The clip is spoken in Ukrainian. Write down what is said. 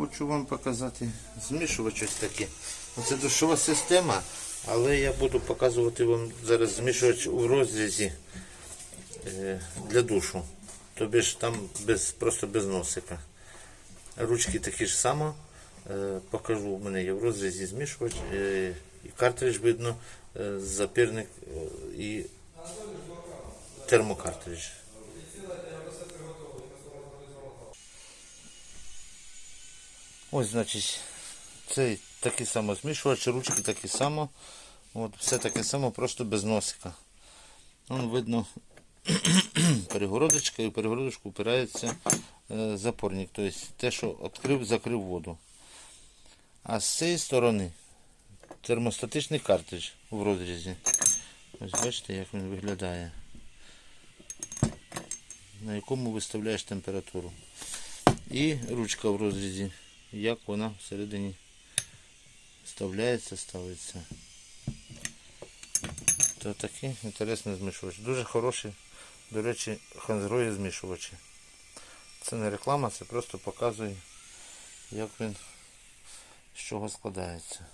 хочу вам показати змішувач ось такий. Це душова система, але я буду показувати вам зараз змішувач у розрізі е, для душу. Тобі ж там без, просто без носика. Ручки такі ж само. Е, Покажу, у мене є в розрізі змішувач. е, І картридж видно, запірник і термокартридж. Ось, значить, цей такий само змішувач, ручки такі само. От, все таке само, просто без носика. Вон видно перегородочка і в перегородочку впирається е, запорник. Тобто те, що відкрив, закрив воду. А з цієї сторони термостатичний картридж в розрізі. Ось бачите, як він виглядає. На якому виставляєш температуру. І ручка в розрізі, як вона всередині вставляється, ставиться. То такий інтересний змішувач. Дуже хороший, до речі, ханзрої змішувачі. Це не реклама, це просто показує, як він з чого складається.